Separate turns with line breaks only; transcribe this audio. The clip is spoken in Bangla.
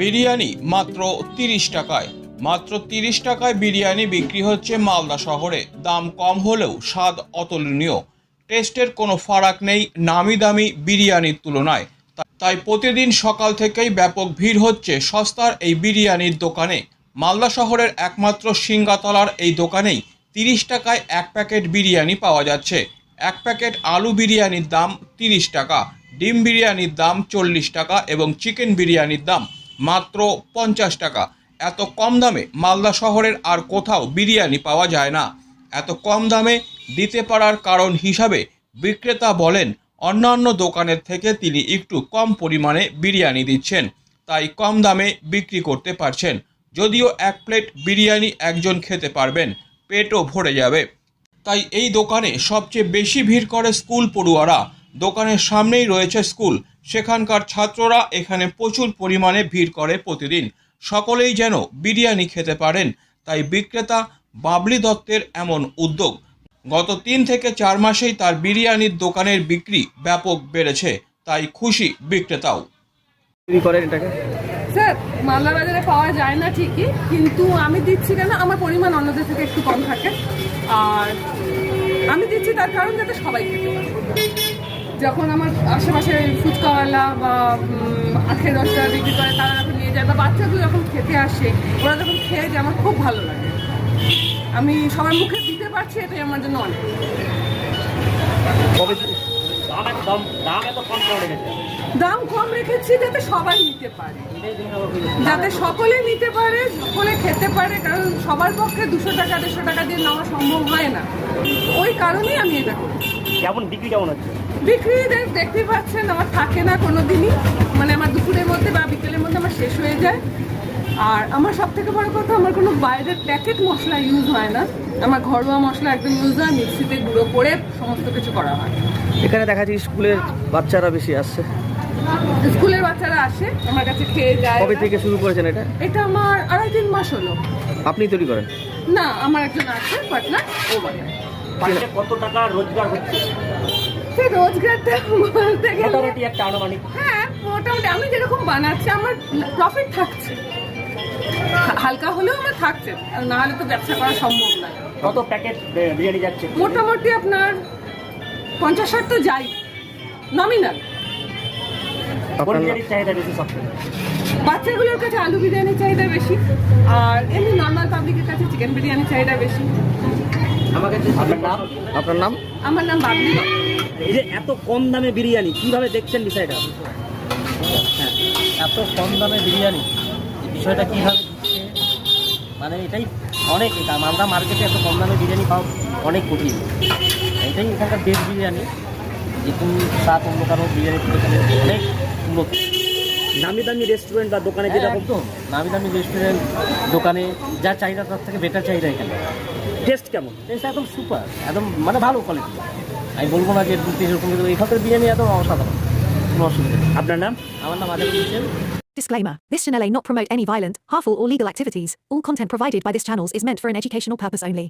বিরিয়ানি মাত্র তিরিশ টাকায়। মাত্র তিরিশ টাকায় বিরিয়ানি বিক্রি হচ্ছে মালদা শহরে। দাম কম হলেও স্বাদ অতুলনীয়। টেস্টের কোনো ফারাক নেই নামি দামি বিরিয়ানির তুলনায়। তাই প্রতিদিন সকাল থেকেই ব্যাপক ভিড় হচ্ছে সস্তার এই বিরিয়ানির দোকানে। মালদা শহরের একমাত্র সিঙ্গাতলার এই দোকানেই তিরিশ টাকায় এক প্যাকেট বিরিয়ানি পাওয়া যাচ্ছে। এক প্যাকেট আলু বিরিয়ানির দাম তিরিশ টাকা, ডিম বিরিয়ানির দাম চল্লিশ টাকা এবং চিকেন বিরিয়ানির দাম মাত্র পঞ্চাশ টাকা। এত কম দামে মালদা শহরের আর কোথাও বিরিয়ানি পাওয়া যায় না। এত কম দামে দিতে পারার কারণ হিসাবে বিক্রেতা বলেন, অন্যান্য দোকানের থেকে তিনি একটু কম পরিমাণে বিরিয়ানি দিচ্ছেন, তাই কম দামে বিক্রি করতে পারছেন। যদিও এক প্লেট বিরিয়ানি একজন খেতে পারবেন, পেটও ভরে যাবে। তাই এই দোকানে সবচেয়ে বেশি ভিড় করে স্কুল পড়ুয়ারা। দোকানের সামনেই রয়েছে স্কুল সেখানকার ছাত্ররা এখানে প্রচুর পরিমাণে ভিড় করে প্রতিদিন। সকলেই যেন বিরিয়ানি খেতে পারেন তাই বিক্রেতা বাবলি দত্তের এমন উদ্যোগ। গত তিন থেকে চার মাসেই তার বিরিয়ানির দোকানের বিক্রি ব্যাপক বেড়েছে তাই খুশি বিক্রেতাও।
করেন এটাকে?
স্যার মালদা বাজারে পাওয়া যায় না ঠিকই কিন্তু আমি দিচ্ছি কেন? আমার পরিমাণ অন্যদের থেকে একটু কম থাকে। আর আমি দিচ্ছি তার কারণ যাতে সবাই খেতে পারে। যখন আমার আশেপাশে ফুচকাওয়ালা বা আখের রসটা বিক্রি করে তারা যখন নিয়ে যায় বা বাচ্চাগুলো যখন খেতে আসে ওরা যখন খেয়ে যায় আমার খুব ভালো লাগে। আমি সবার মুখে দিতে পারছি এটাই আমার জন্য অনেক।
দাম কম রেখেছি
যাতে সবাই নিতে পারে। যাতে সকলে নিতে পারে সকলে খেতে পারে কারণ সবার পক্ষে দুশো টাকা দেড়শো টাকা দিয়ে নেওয়া সম্ভব হয় না। ওই কারণেই আমি এটা করি
কেমন বিক্রি কেমন হচ্ছে?
বিক্রি দেখ- দেখতেই পাচ্ছেন আমার থাকে না কোনো দিনই মানে আমার দুপুরের মধ্যে বা বিকেলের মধ্যে আমার শেষ হয়ে যায়। আর আমার সব থেকে বড় কথা আমার কোনো বাইরের প্যাকেট মশলা ইউজ হয় না। আমার ঘরোয়া মশলা একদম ইউজ হয় মিক্সিতে গুঁড়ো করে সমস্ত কিছু করা হয়।
এখানে দেখা যায় স্কুলের বাচ্চারা বেশি আসছে।
স্কুলের বাচ্চারা আসে আমার কাছে খেয়ে যায়।
কবে থেকে শুরু করেছেন এটা?
এটা আমার আড়াই তিন মাস হলো।
আপনি তৈরি করেন?
না আমার একজন আছে পার্টনার ও বানায়
কত টাকা রোজগার হচ্ছে?
রোজগারটা বলতে গেলে
মোটামুটি একটা আনুমানিক।
হ্যাঁ মোটামুটি আমি যেরকম বানাচ্ছি আমার প্রফিট থাকছে। হালকা হলেও আমার থাকছে আর না হলে তো ব্যবসা করা সম্ভব না।
কত প্যাকেট বিরিয়ানি যাচ্ছে?
মোটামুটি আপনার পঞ্চাশ ষাট তো যাই। নমিনাল বাচ্চাগুলোর কাছে আলু বিরিয়ানির চাহিদা বেশি আর এমনি নর্মাল পাবলিকের কাছে চিকেন বিরিয়ানির চাহিদা বেশি।
আপনার নাম?
আপনার নাম?
আমার নাম বাবলি।
এই যে এত কম দামে বিরিয়ানি কীভাবে দেখছেন বিষয়টা?
হ্যাঁ, এত কম দামে বিরিয়ানি বিষয়টা কীভাবে মানে এটাই অনেক এটা মালদা মার্কেটে এত কম দামে বিরিয়ানি পাওয়া অনেক কঠিন। এটাই এখানকার বেস্ট বিরিয়ানি। যেরকম স্বাদ অন্য কারও বিরিয়ানি অনেক উন্নত।
নামি দামি রেস্টুরেন্ট বা দোকানে
হ্যাঁ,
যেরকম
একদম। নামি দামি রেস্টুরেন্ট দোকানে যা চাহিদা তার থেকে বেটার চাহিদা এখানে।
টেস্ট কেমন?
টেস্ট একদম সুপার একদম মানে ভালো কোয়ালিটি আমি বলব না যে দুটি এরকম কিন্তু এখানকার বিরিয়ানি একদম অসাধারণ কোনো অসুবিধা নেই।
আপনার নাম?
আমার নাম Azad Hossain.
Disclaimer This channel may not promote any violent, harmful, or legal activities. All content provided by this channel is meant for an educational purpose only.